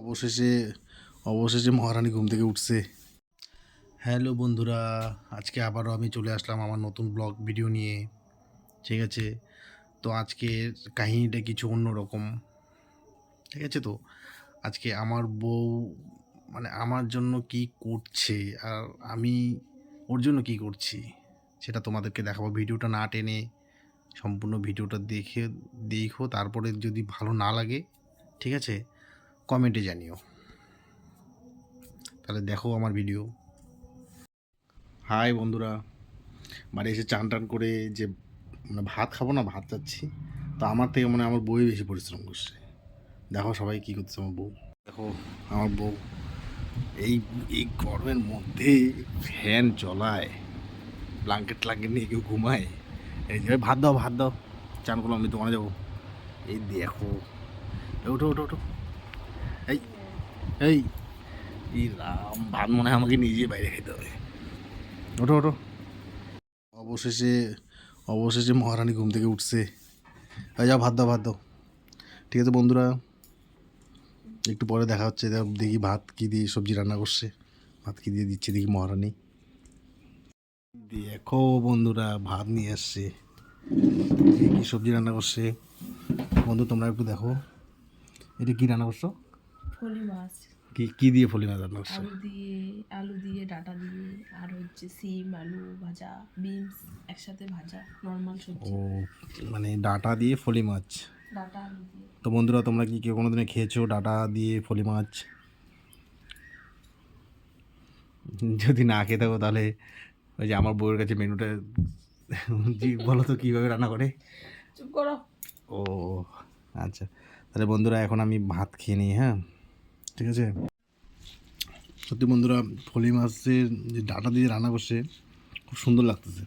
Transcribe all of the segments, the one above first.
অবশেষে অবশেষে মহারানী ঘুম থেকে উঠছে। হ্যালো বন্ধুরা, আজকে আবারও আমি চলে আসলাম আমার নতুন ব্লগ ভিডিও নিয়ে, ঠিক আছে? তো আজকে কাহিনীটা কিছু অন্যরকম, ঠিক আছে তো? আজকে আমার বউ মানে আমার জন্য কি করছে আর আমি ওর জন্য কি করছি, সেটা তোমাদেরকে দেখাবো। ভিডিওটা না টেনে সম্পূর্ণ ভিডিওটা দেখে, দেখো, তারপরে যদি ভালো না লাগে, ঠিক আছে? কমেন্টে জানিও। তাহলে দেখো আমার ভিডিও হাই বন্ধুরা, বাড়ি এসে চান টান করে যে মানে ভাত খাব না, ভাত চাচ্ছি। তো আমার থেকে মানে আমার বই বেশি পরিশ্রম করছে। দেখো সবাই কী করছে আমার বউ। দেখো আমার বউ, এই এই গরমের মধ্যে ফ্যান চলায় ব্ল্যাঙ্কেট ট্ল্যাঙ্কেট নিয়ে কেউ ঘুমায়। এই যে ভাত দাও ভাত দাও। চান করলাম, আমি দোকানে যাব। এই দেখো ওঠো ওঠো ওঠো এই এই। এই রাম ভাত মনে হয় আমাকে নিজে বাইরে খেতে হবে। ওঠো ওঠো। অবশেষে অবশেষে মহারানী ঘুম থেকে উঠছে। এই যাও ভাত দাও ভাত দাও। ঠিক আছে বন্ধুরা একটু পরে দেখা হচ্ছে দেখ- দেখি ভাত কী দিয়ে সবজি রান্না করছে। ভাত কী দিয়ে দিচ্ছে দেখি মহারানী। দেখো বন্ধুরা ভাত নিয়ে আসছে। কি সবজি রান্না করছে? বন্ধু তোমরা একটু দেখো। এটা কি রান্না করছ? ফলি মাছ। কি কি দিয়ে ফলি মাছ রান্না করছ? আলু দিয়ে আলু দিয়ে ডাটা দিয়ে আর হচ্ছে সিম আলু ভাজা বিনস একসাথে ভাজা নর্মাল ও মানে ডাটা দিয়ে ফলি মাছ। ডাটা আলু দিয়ে। তো বন্ধুরা তোমরা কি কেউ কোনো দিনে খেয়েছো ডাটা দিয়ে ফলি মাছ? যদি না খেয়ে থাকো তাহলে ওই যে আমার বউয়ের কাছে মেনুটা জি বলো তো কীভাবে রান্না করে? চুপ করো। ও আচ্ছা। তাহলে বন্ধুরা এখন আমি ভাত খেয়ে নিই হ্যাঁ? ঠিক আছে? সত্যি বন্ধুরা, ফলি মাছের যে ডাটা দিয়ে রান্না করছে, খুব সুন্দর লাগতেছে।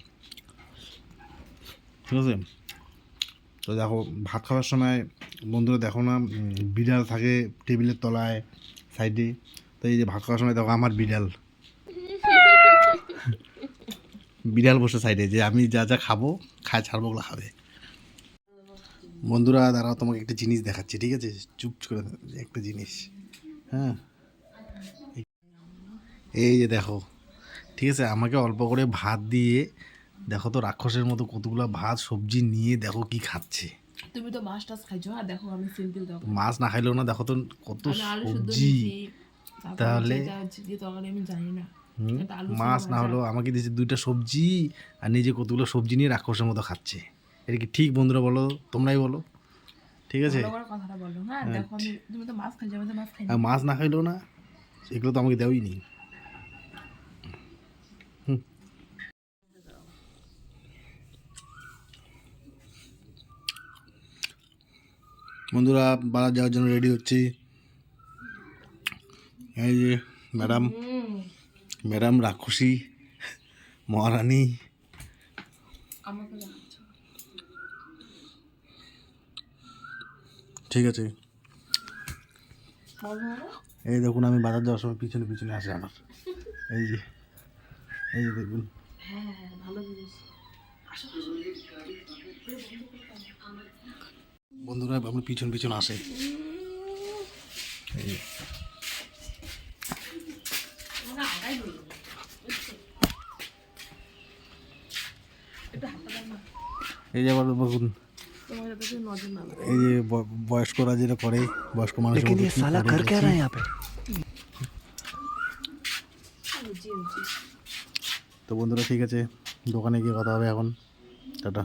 ঠিক আছে? তো দেখো, ভাত খাওয়ার সময় বন্ধুরা দেখো না বিড়াল থাকে টেবিলের তলায়, সাইডে। তো এই যে ভাত খাওয়ার সময় দেখো আমার বিড়াল। বিড়াল বসে সাইডে, যে আমি যা যা খাব, খায় ছাড়বো, ওগুলো খাবে। বন্ধুরা, দাঁড়াও, তোমাকে একটা জিনিস দেখাচ্ছি, ঠিক আছে? চুপ করে একটা জিনিস। হ্যাঁ এই যে দেখো ঠিক আছে? আমাকে অল্প করে ভাত দিয়ে দেখো তো রাক্ষসের মতো কতগুলো ভাত সবজি নিয়ে দেখো কি খাচ্ছে। তুমি তো মাছ টাছ খাইছো আর দেখো আমি সিম্পল দাও মাছ না খাইলেও না দেখো তো কত সবজি। তাহলে? আমি জানি না। মাছ না। হলেও আমাকে দিয়েছে দুইটা সবজি আর নিজে কতগুলো সবজি নিয়ে রাক্ষসের মতো খাচ্ছে। এটা কি ঠিক বন্ধুরা বলো? তোমরাই বলো। ঠিক আছে? হ্যাঁ? তো মাছ না খাইলেও না এগুলো তো আমাকে দেওয়াই নি হুম। বন্ধুরা বাজার যাওয়ার জন্য রেডি হচ্ছি। এই যে ম্যাডাম ম্যাডাম রাক্ষসী মহারানী আমাকে দেখাচ্ছ ঠিক আছে। এই দেখুন আমি বাজার যাওয়ার সময় পিছনে পিছনে আসে আমার এই যে এই যে দেখুন বন্ধুরা, আমার পিছন পিছন আসে এই যে। এই যে আবার দেখুন এই যে বয়স্করা যেটা করে বয়স্ক উজি তো বন্ধুরা ঠিক আছে দোকানে গিয়ে কথা হবে এখন। টাটা।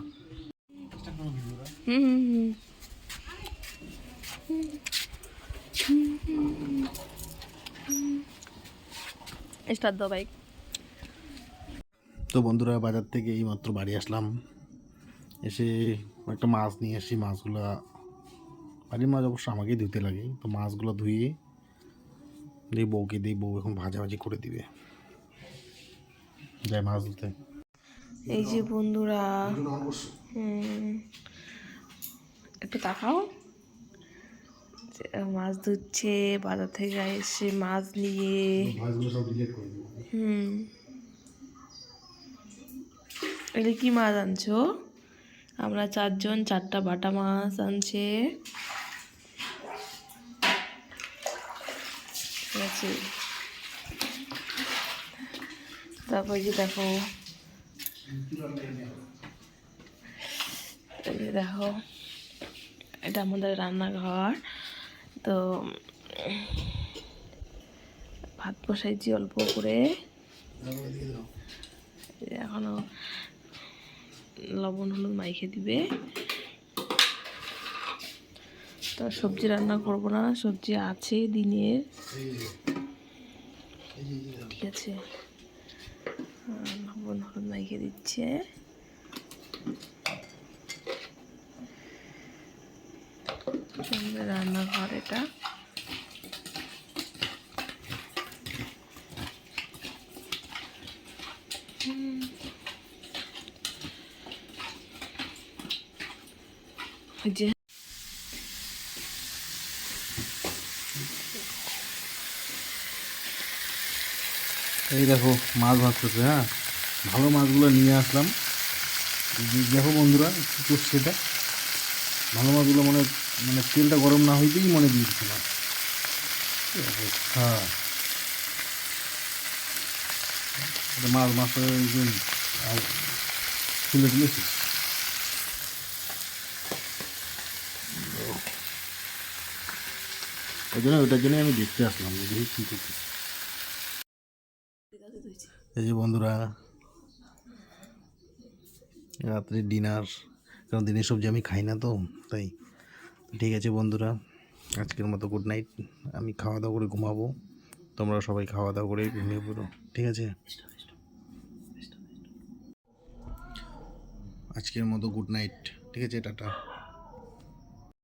স্টার্ট দাও বাইক তো বন্ধুরা বাজার থেকে এই মাত্র বাড়ি আসলাম। এসে একটা মাছ নিয়ে আসি মাছগুলো বাড়ির মাছ অবশ্য আমাকেই ধুতে লাগে। তো মাছগুলো ধুয়ে দিই বউকে দিই বউ এখন ভাজাভাজি করে দিবে। যায় মাছ ধুতে। এই যে বন্ধুরা একটু তাকাও। মাছ ধুচ্ছে বাজার থেকে এসে মাছ নিয়ে। হুম। এটা কি মাছ আনছো? আমরা চারজন চারটা বাটা মাছ আনছে। ঠিক আছে। তারপর যে দেখো। দেখো। এটা আমাদের রান্নাঘর। তো ভাত বসাইছি অল্প করে। এখনও লবণ, হলুদ মাইখে দিবে। তো সবজি রান্না করব না, সবজি আছে দিনের ঠিক আছে। লবণ, হলুদ মাইখে দিচ্ছে। রান্নাঘর এটা। যে এই দেখো মাছ ভাজতেছে হ্যাঁ? ভালো মাছগুলো নিয়ে আসলাম। দেখো বন্ধুরা, কী করছে এটা? ভালো মাছগুলো মানে মানে তেলটা গরম না হইতেই মনে দিয়ে দিচ্ছিলাম হ্যাঁ। মাছ আর তুলে তুলেছি ওই জন্য ওইটার জন্যই আমি দেখতে আসলাম দেখি কী করতেছি। এই যে বন্ধুরা, রাত্রে ডিনার কারণ দিনের সবজি আমি খাই না তো, তাই। ঠিক আছে বন্ধুরা, আজকের মতো গুড নাইট আমি খাওয়া দাওয়া করে ঘুমাবো, তোমরা সবাই খাওয়া দাওয়া করে ঘুমিয়ে পড়ো, ঠিক আছে? আজকের মতো গুড নাইট ঠিক আছে, টাটা।